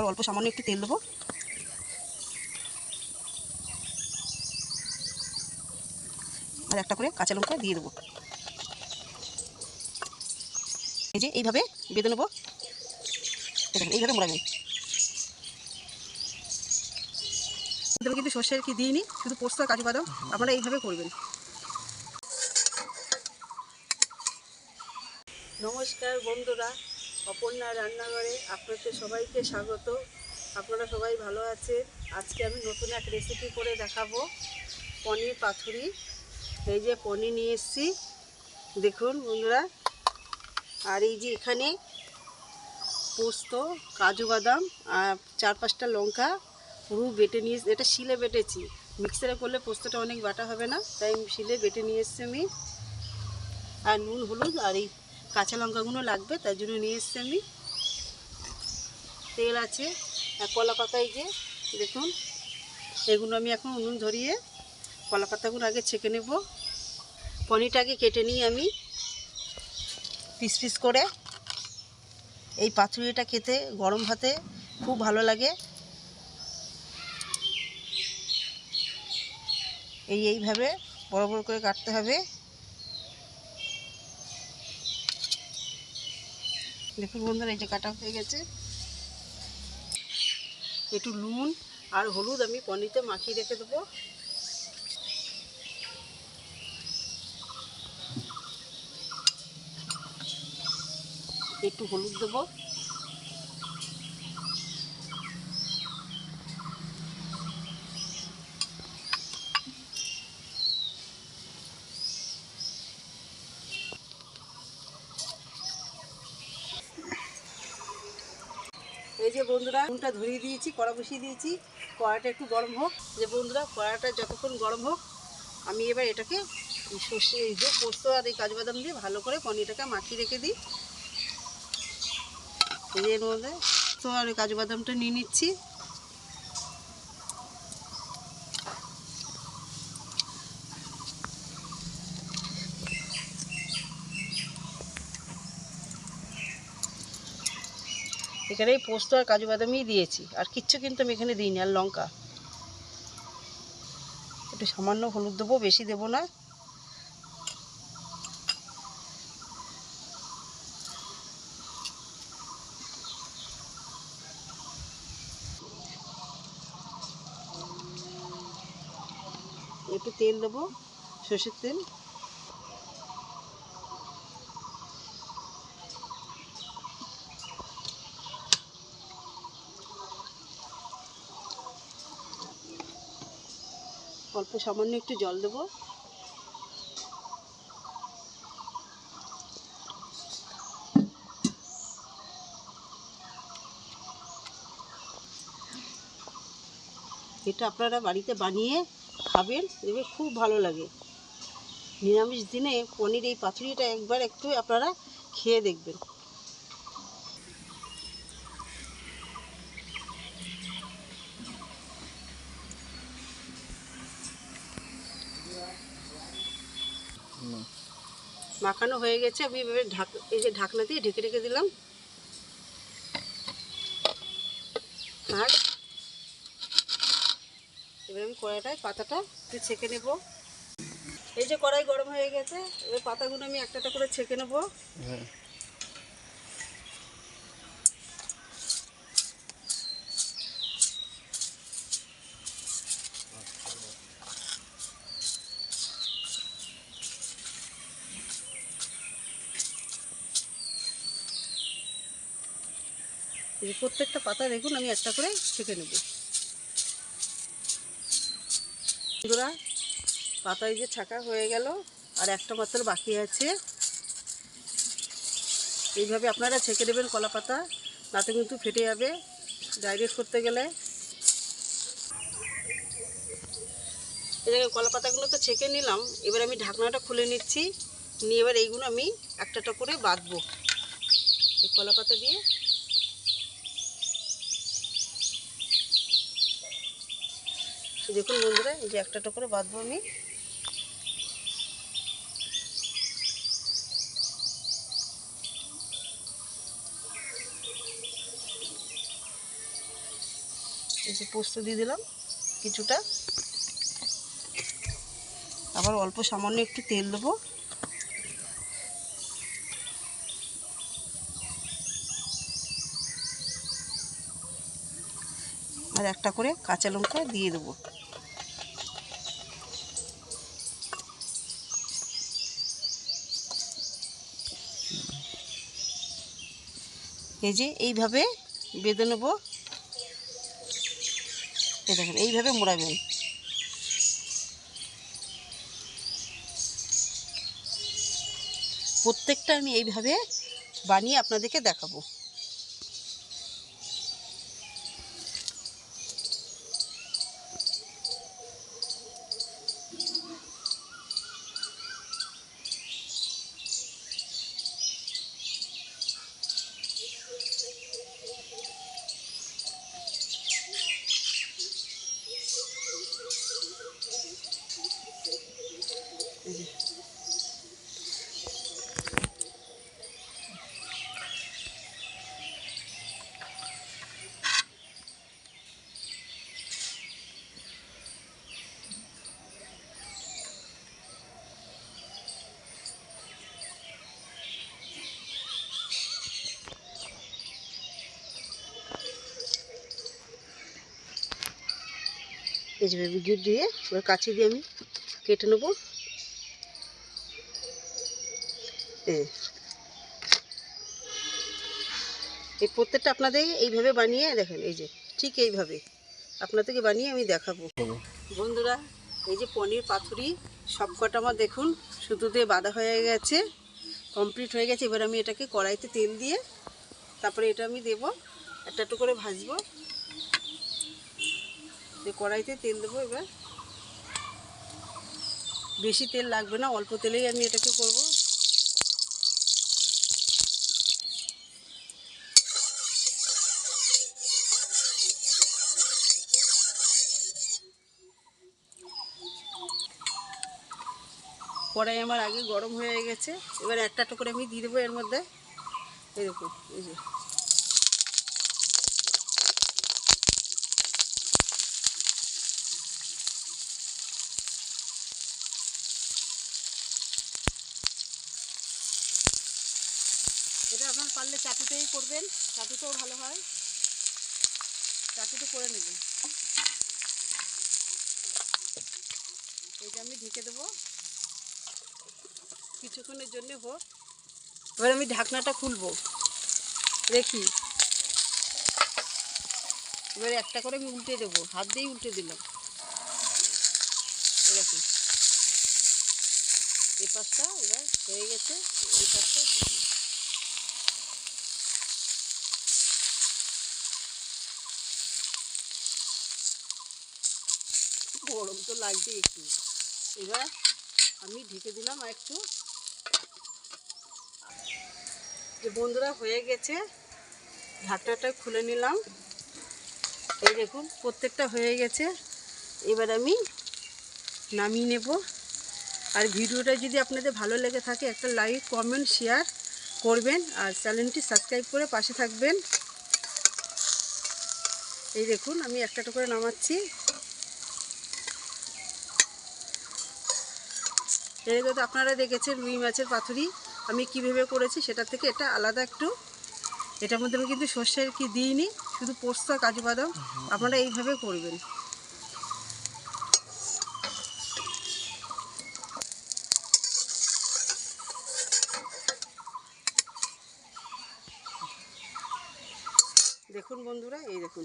আবার অল্প সামান্য একটু তেল দেবো। আর একটা করে কাঁচা লঙ্কা দিয়ে দেবো। এই যে এইভাবে বেঁধে নেব। এইভাবে মোড়াবেন এগুলো কিন্তু সর্ষের কি দিইনি, শুধু পোস্ত আর কাজু বাদাম, আপনারা এইভাবে করবেন। নমস্কার বন্ধুরা অপর্ণা রান্নাঘরে আপনাদের সবাইকে স্বাগত। আপনারা সবাই ভালো আছেন। আজকে আমি নতুন এক রেসিপি করে দেখাবো। পনির পাথুরি। এই যে পনির নিয়ে এসেছি। দেখুন বন্ধুরা। আর এই যে এখানে পোস্ত, কাজু বাদাম আর চার পাঁচটা লঙ্কা পুরো বেটে নিয়ে এটা শিলে বেটেছি। মিক্সারে করলে পোস্তটা অনেক বাটা হবে না, তাই শিলে বেটে নিয়ে এসেছি আমি। আর নুন, হলুদ আর এই কাঁচা লঙ্কাগুলো লাগবে, তার জন্য নিয়ে এসছি আমি। তেল আছে কলা পাতা এই যে, দেখুন, এগুলো আমি এখন উনুন ধরিয়ে কলা পাতাগুলো আগে ছেঁকে নেব। পনিরটাকে কেটে নিই আমি, পিস পিস করে। এই পাথুরিটা খেতে গরম ভাতে খুব ভালো লাগে। এই এইভাবে বড় বড় করে কাটতে হবে। দেখুন বন্ধুরা, এই যে কাটা হয়ে গেছে। একটু নুন আর হলুদ আমি পনিরতে মাখিয়ে রেখে দেবো। একটু হলুদ দেবো। এই যে বন্ধুরা নুনটা ধরিয়ে দিয়েছি, কড়া বসিয়ে দিয়েছি। কড়াটা একটু গরম হোক। যে বন্ধুরা, কড়াটা যতক্ষণ গরম হোক, আমি এবার এটাকে সর্ষে, এই যে পোস্ত আর এই কাজু বাদাম দিয়ে ভালো করে পনিরটাকে মাখিয়ে রেখে দিই। এর মধ্যে তো আর কাজু বাদামটা নিয়ে নিচ্ছি। এখানে এই পোস্ত আর কাজু বাদামই দিয়েছি। আর কিচ্ছু কিন্তু আমি এখানে দিইনি, আর লঙ্কা। একটু সামান্য হলুদ দেবো, বেশি দেবো না। একটু তেল দেবো, সর্ষের তেল। অল্প সামান্য একটু জল দেবো। এটা আপনারা বাড়িতে বানিয়ে খাবেন দেখবে খুব ভালো লাগে। নিরামিষ দিনে পনির এই পাতুরিটা একবার একটু আপনারা খেয়ে দেখবেন। মাখানো হয়ে গেছে, আমি এভাবে ঢাক এই যে ঢাকনা দিয়ে ঢেকে রেখে দিলাম। আর এবার আমি কড়াইটায় পাতাটা একটু ছেঁকে নেব। এই যে কড়াই গরম হয়ে গেছে, এবার পাতাগুলো আমি একটা একটা করে ছেঁকে নেব। এই প্রত্যেকটা পাতা দেখুন, আমি একটা করে ছেঁকে নেব। বন্ধুরা, পাতায় যে ছাকা হয়ে গেল, আর একটা মাত্র বাকি আছে। এইভাবে আপনারা ছেঁকে নেবেন কলা পাতা, তাতে কিন্তু ফেটে যাবে ডাইরেক্ট করতে গেলে। কলা পাতাগুলো তো ছেঁকে নিলাম। এবার আমি ঢাকনাটা খুলে নিচ্ছি। নিয়ে এবার এইগুলো আমি একটা করে বাঁধবো। এই কলা পাতা দিয়ে দেখুন বন্ধুরা, এই যে একটা করে বাঁধবো আমি। যে পোস্ত দিয়ে দিলাম কিছুটা। আবার অল্প সামান্য একটু তেল দেবো। আর একটা করে কাঁচা লঙ্কা দিয়ে দেবো। এই যে এইভাবে বেঁধে নেব। এই দেখেন, এইভাবে মোড়াবেন। প্রত্যেকটা আমি এইভাবে বানিয়ে আপনাদেরকে দেখাবো। এই যে বিদ্যুৎ দিয়ে এবার কাছে দিয়ে আমি কেটে নেব। এই প্রত্যেকটা আপনাদের এইভাবে বানিয়ে দেখেন, এই যে ঠিক এইভাবে আপনাদেরকে বানিয়ে আমি দেখাবো। বন্ধুরা, এই যে পনির পাথুরি সবকটা আমার দেখুন, শুধু দিয়ে বাঁধা হয়ে গেছে কমপ্লিট হয়ে গেছে। এবার আমি এটাকে কড়াইতে তেল দিয়ে তারপরে এটা আমি দেবো, একটা একটু করে ভাজবো। যে কড়াইতে তেল দেবো এবার। বেশি তেল লাগবে না, অল্প তেলেই আমি এটাকে করব। কড়াই আমার আগে গরম হয়ে গেছে। এবার একটা একটা করে আমি দিয়ে দেবো এর মধ্যে। এরকম এই যে এটা আপনার পারলে চাটুতেই করবেন, চাটুতেও ভালো হয়। চাটুতে করে নেবেন। এইটা আমি ঢেকে দেবো। কিছুক্ষণের জন্য হোক। এবার আমি ঢাকনাটা খুলবো। দেখি। এবার একটা করে আমি উল্টে দেবো। হাত দিয়েই উল্টে দিলাম। এরকম। এই পাশটা এবার হয়ে গেছে। এই পাশটা গরম তো লাগছে একটু। এবার আমি ঢেকে দিলাম আর একটু। যে বন্ধুরা হয়ে গেছে ঢাকনাটা খুলে নিলাম। এই দেখুন, প্রত্যেকটা হয়ে গেছে। এবার আমি নামিয়ে নেব। আর ভিডিওটা যদি আপনাদের ভালো লেগে থাকে, একটা লাইক, কমেন্ট, শেয়ার করবেন। আর চ্যানেলটি সাবস্ক্রাইব করে পাশে থাকবেন। এই দেখুন, আমি একটা করে নামাচ্ছি। এর তো আপনারা দেখেছেন রুই মাছের পাথুরি আমি কীভাবে করেছি সেটা থেকে এটা আলাদা একটু। এটার মধ্যে আমি কিন্তু সর্ষের কি দিইনি, শুধু পোস্ত কাজু বাদাম। আপনারা এইভাবে করবেন। দেখুন বন্ধুরা, এই দেখুন।